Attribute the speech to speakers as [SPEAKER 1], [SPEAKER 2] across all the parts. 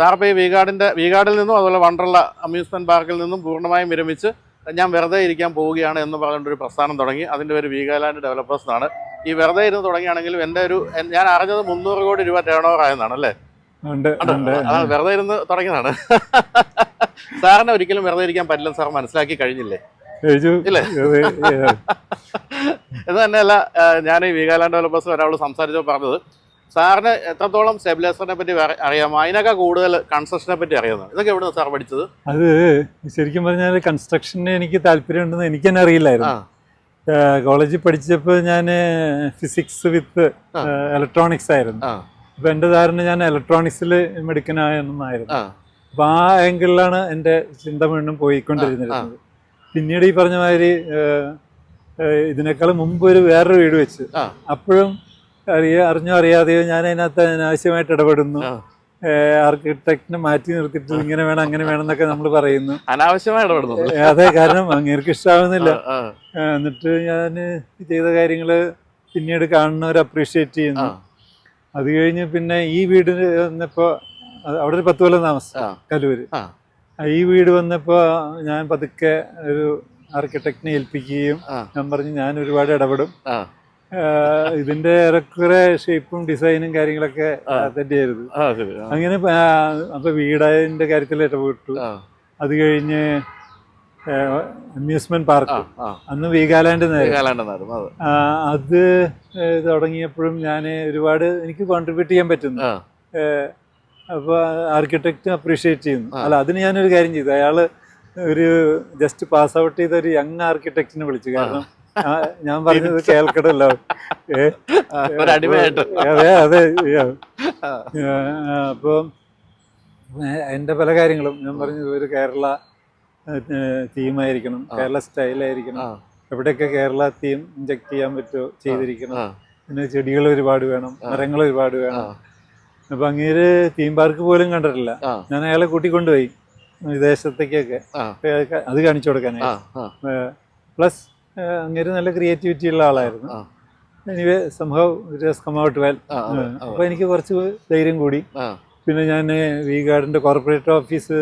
[SPEAKER 1] Sir ഇപ്പോൾ ഈ വീഗാർഡിന്റെ വീഗാർഡിൽ നിന്നും അതുപോലെ വണ്ടർല അമ്യൂസ്മെന്റ് പാർക്കിൽ നിന്നും പൂർണമായും വിരമിച്ച് ഞാൻ വെറുതെ ഇരിക്കാൻ പോവുകയാണ് എന്ന് പറഞ്ഞുകൊണ്ടൊരു പ്രസ്ഥാനം തുടങ്ങി. അതിന്റെ പേര് വീഗാലാൻഡ് ഡെവലപ്പേഴ്സ് എന്നാണ്. ഈ വെറുതെ ഇരുന്ന് തുടങ്ങിയാണെങ്കിലും എന്റെ ഒരു ഞാൻ അറിഞ്ഞത് മുന്നൂറ് കോടി രൂപ ടേൺ ഓവർ ആയെന്നാണ് അല്ലേ? അതാണ് വെറുതെ ഇരുന്ന് തുടങ്ങിയതാണ്. സാറിനെ ഒരിക്കലും വെറുതെ ഇരിക്കാൻ പറ്റില്ല സാർ മനസ്സിലാക്കി കഴിഞ്ഞില്ലേ? ഇല്ലേ?
[SPEAKER 2] ഇത്
[SPEAKER 1] തന്നെയല്ല ഞാൻ ഈ വീഗാലാൻഡ് ഡെവലപ്പേഴ്സ് ഒരാളോട് സംസാരിച്ചപ്പോൾ പറഞ്ഞത് സാറിന് എത്രത്തോളം സ്റ്റെബിലൈസറിനെ പറ്റി അറിയാമോ? അതിനൊക്കെ കൂടുതൽ കൺസ്ട്രക്ഷനെ പറ്റി അറിയാവുന്നത് ഇതൊക്കെ എവിടെ സാർ പഠിച്ചത്?
[SPEAKER 2] അത് ശരിക്കും പറഞ്ഞാൽ കൺസ്ട്രക്ഷന് എനിക്ക് താല്പര്യമുണ്ടെന്ന് എനിക്ക് തന്നെ അറിയില്ലായിരുന്നു. കോളേജിൽ പഠിച്ചപ്പോൾ ഞാൻ ഫിസിക്സ് വിത്ത്. ഇലക്ട്രോണിക്സ് ആയിരുന്നു. അപ്പം എന്റെ ധാരണ ഞാൻ ഇലക്ട്രോണിക്സിൽ മെഡിക്കനായെന്നായിരുന്നു അപ്പം ആ ആംഗിളിലാണ് എന്റെ ചിന്ത വീണ്ടും പോയിക്കൊണ്ടിരുന്നിരുന്നത് പിന്നീട് ഈ പറഞ്ഞ മാതിരി ഇതിനേക്കാൾ മുമ്പ് ഒരു വേറൊരു വീട് വെച്ച്. അപ്പോഴും അറിയ അറിഞ്ഞോ അറിയാതെയോ ഞാൻ അതിനകത്ത് അനാവശ്യമായിട്ട് ഇടപെടുന്നു. ആർക്കിടെക്ടിനെ മാറ്റി നിർത്തിയിട്ട് ഇങ്ങനെ വേണം അങ്ങനെ വേണം എന്നൊക്കെ നമ്മൾ പറയുന്നു.
[SPEAKER 1] അനാവശ്യമായി
[SPEAKER 2] അതെ കാരണം അങ്ങേർക്ക് ഇഷ്ടാവുന്നില്ല. എന്നിട്ട് ഞാൻ ചെയ്ത കാര്യങ്ങൾ പിന്നീട് കാണുന്നവർ അപ്രീഷിയേറ്റ് ചെയ്യുന്നു. അത് കഴിഞ്ഞ് പിന്നെ ഈ വീട് വന്നപ്പോ അവിടെ ഒരു പത്ത് കൊല്ലം താമസം. കലൂര്. ഈ വീട് വന്നപ്പോ ഞാൻ പതുക്കെ ഒരു ആർക്കിടെക്ടിനെ ഏൽപ്പിക്കുകയും ഞാൻ പറഞ്ഞു ഞാൻ ഒരുപാട് ഇടപെടും. ഇതിന്റെ ഏറെക്കുറെ ഷേപ്പും ഡിസൈനും കാര്യങ്ങളൊക്കെ. തന്നെയായിരുന്നു അങ്ങനെ അപ്പൊ വീടിന്റെ കാര്യത്തിൽ ഇടപെട്ടു അത് കഴിഞ്ഞ് അമ്യൂസ്മെന്റ് പാർക്ക് അന്ന് വീഗാലാൻഡ്
[SPEAKER 1] അത്.
[SPEAKER 2] തുടങ്ങിയപ്പോഴും ഞാൻ ഒരുപാട് എനിക്ക് കോൺട്രിബ്യൂട്ട് ചെയ്യാൻ പറ്റുന്നു.
[SPEAKER 1] അപ്പൊ
[SPEAKER 2] അപ്പോൾ ആർക്കിടെക്റ്റ് അപ്രീഷിയേറ്റ് ചെയ്യുന്നു. അല്ല അതിന് ഞാനൊരു കാര്യം ചെയ്തു. അയാൾ ഒരു ജസ്റ്റ് പാസ് ഔട്ട് ചെയ്ത ഒരു യങ് ആർക്കിടെക്റ്റിനെ വിളിച്ചു. കാരണം ഞാൻ പറഞ്ഞത് കേൾക്കണല്ലോ. അതെ അതെ അപ്പൊ എന്റെ പല കാര്യങ്ങളും ഞാൻ പറഞ്ഞത് ഒരു കേരള തീമായിരിക്കണം
[SPEAKER 1] ആയിരിക്കണം
[SPEAKER 2] കേരള സ്റ്റൈലായിരിക്കണം.
[SPEAKER 1] ആയിരിക്കണം
[SPEAKER 2] എവിടെയൊക്കെ കേരള തീം ഇഞ്ചക്ട് ചെയ്യാൻ പറ്റുമോ ചെയ്തിരിക്കണം. പിന്നെ ചെടികൾ ഒരുപാട് വേണം മരങ്ങൾ ഒരുപാട് വേണം. അപ്പൊ അങ്ങേര് തീം പാർക്ക് പോലും കണ്ടിട്ടില്ല. ഞാൻ അയാളെ കൂട്ടിക്കൊണ്ടുപോയി വിദേശത്തേക്കൊക്കെ. അത് കാണിച്ചു കൊടുക്കാനായി പ്ലസ് അങ്ങേര് നല്ല ക്രിയേറ്റിവിറ്റി ഉള്ള ആളായിരുന്നു. എനിവേ സംഭവം കം ഔട്ട് വെൽ
[SPEAKER 1] ആ, അതെ, അതെ.
[SPEAKER 2] അപ്പൊ എനിക്ക് കുറച്ച് ധൈര്യം കൂടി. പിന്നെ ഞാൻ വി ഗാർഡിന്റെ കോർപ്പറേറ്റ് ഓഫീസ്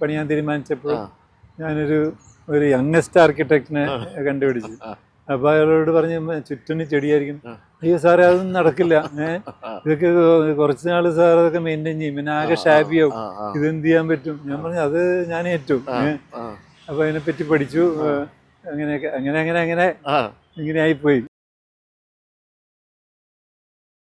[SPEAKER 2] പണിയാൻ തീരുമാനിച്ചപ്പോൾ. ഞാനൊരു ഒരു യങ്ങസ്റ്റ് ആർക്കിടെക്റ്റിനെ കണ്ടുപിടിച്ചു.
[SPEAKER 1] അപ്പോൾ
[SPEAKER 2] അപ്പൊ അയാളോട് പറഞ്ഞു "ഉമ്മ, ചുറ്റിന് ചെടിയായിരിക്കും. അയ്യോ സാറേ അതൊന്നും നടക്കില്ല. ഏഹ് ഇതൊക്കെ കുറച്ച് നാൾ സാർ അതൊക്കെ മെയിന്റെയിൻ ചെയ്യും. പിന്നെ ആകെ ഷാബിയാവും
[SPEAKER 1] ആ,
[SPEAKER 2] ഇതെന്ത് ചെയ്യാൻ പറ്റും? ഞാൻ പറഞ്ഞു അത് ഞാൻ
[SPEAKER 1] ഏറ്റവും
[SPEAKER 2] അപ്പൊ അതിനെപ്പറ്റി പഠിച്ചു. അങ്ങനെയൊക്കെ അങ്ങനെ അങ്ങനെ അങ്ങനെ ഇങ്ങനെ ആയിപ്പോയി